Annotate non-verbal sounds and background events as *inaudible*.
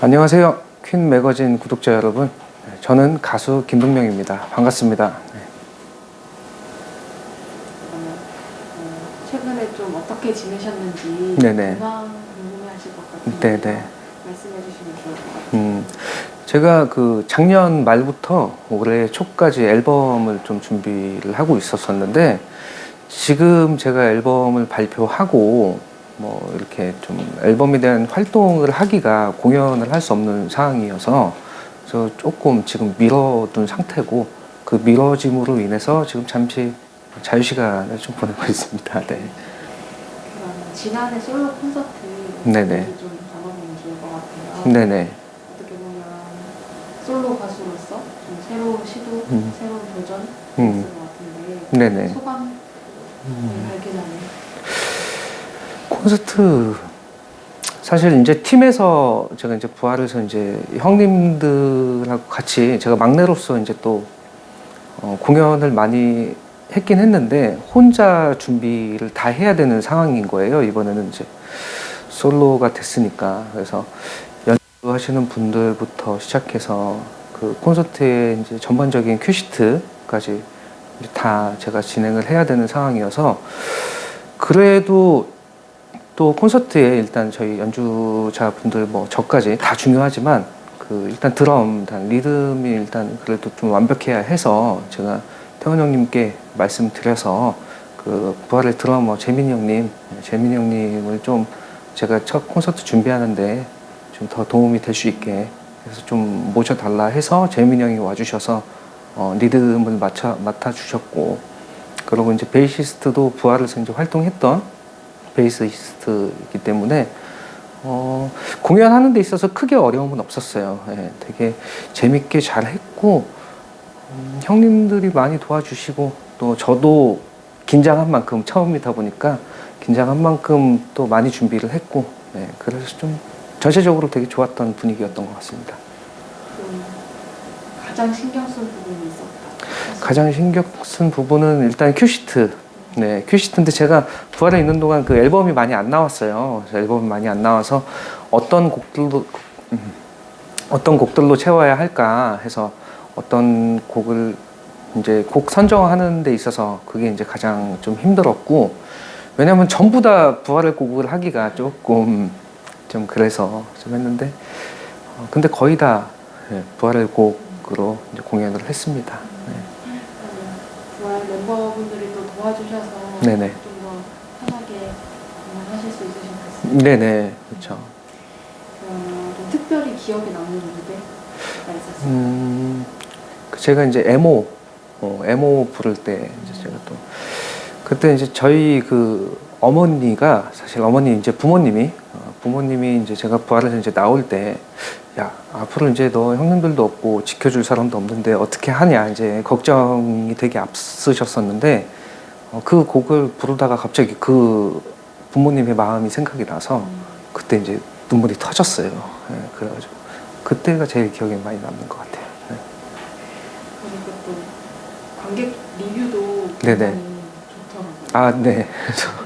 안녕하세요. 퀸 매거진 구독자 여러분. 네, 저는 가수 김동명입니다. 반갑습니다. 네. 최근에 좀 어떻게 지내셨는지 네네. 건강 궁금해하실 것 같은데 네네. 말씀해 주시면 좋을 것 같아요. 음, 제가 그 작년 말부터 올해 초까지 앨범을 좀 준비를 하고 있었었는데 지금 제가 앨범을 발표하고 뭐 이렇게 좀 앨범에 대한 활동을 하기가 공연을 할 수 없는 상황이어서 그래서 조금 지금 미뤄둔 상태고 그 미뤄짐으로 인해서 지금 잠시 자유 시간을 좀 보내고 *laughs* 있습니다. 네. 그러면 지난해 솔로 콘서트 네네. 얘기 좀 나눠보면 좋을 것 같아요. 네네. 어떻게 보면 솔로 가수로서 좀 새로운 시도, 음. 새로운 도전 음. 있을 것 같은데 네네. 소감 음. 전에 콘서트 사실 이제 팀에서 제가 이제 부활해서 이제 형님들하고 같이 제가 막내로서 이제 또 어, 공연을 많이 했긴 했는데 혼자 준비를 다 해야 되는 상황인 거예요. 이번에는 이제 솔로가 됐으니까 그래서 연주하시는 분들부터 시작해서 그 콘서트의 이제 전반적인 큐시트까지 다 제가 진행을 해야 되는 상황이어서 그래도 또 콘서트에 일단 저희 연주자분들 뭐 저까지 다 중요하지만 그 일단 드럼, 일단 리듬이 일단 그래도 좀 완벽해야 해서 제가 태원 형님께 말씀드려서 그 부활의 드러머 재민이 형님, 재민이 형님을 좀 제가 첫 콘서트 준비하는데 좀 더 도움이 될 수 있게 그래서 좀 모셔달라 해서 재민이 형이 와주셔서 어, 리듬을 맡아 맡아 주셨고 그리고 이제 베이시스트도 부활에서 이제 활동했던 베이시스트이기 때문에 어, 공연하는 데 있어서 크게 어려움은 없었어요. 예, 되게 재밌게 잘 했고 음, 형님들이 많이 도와주시고 또 저도 긴장한 만큼 처음이다 보니까 긴장한 만큼 또 많이 준비를 했고 예, 그래서 좀 전체적으로 되게 좋았던 분위기였던 것 같습니다. 좀 가장 신경 쓴 부분이 있었다. 가장 신경 쓴 부분은 일단 큐시트. 네, 큐시트인데 제가 부활에 있는 동안 그 앨범이 많이 안 나왔어요. 앨범이 많이 안 나와서 어떤 곡들로 음, 어떤 곡들로 채워야 할까 해서 어떤 곡을 이제 곡 선정하는 데 있어서 그게 이제 가장 좀 힘들었고 왜냐면 전부 다 부활의 곡을 하기가 조금 좀 그래서 좀 했는데 어, 근데 거의 다 예, 부활의 곡으로 공연을 했습니다. 네. 멤버분들이 또 도와주셔서 네네. 좀 더 편하게 공연하실 수 있으신 것 같습니다. 네네 그렇죠. 좀 특별히 기억에 남는 무대가 있었어요. 음, 그 제가 이제 에모 어, 에모 부를 때 이제 제가 또 그때 이제 저희 그 어머니가 사실 어머니 이제 부모님이 어, 부모님이 이제 제가 부활해서 이제 나올 때 야 앞으로 이제 너 형님들도 없고 지켜줄 사람도 없는데 어떻게 하냐 이제 걱정이 되게 앞서셨었는데 어, 그 곡을 부르다가 갑자기 그 부모님의 마음이 생각이 나서 음, 그때 이제 눈물이 터졌어요. 예, 그래가지고 그때가 제일 기억에 많이 남는 것 같아요. 네. 관객 리뷰도 네네. 좋더라고요. 아, 네. *laughs*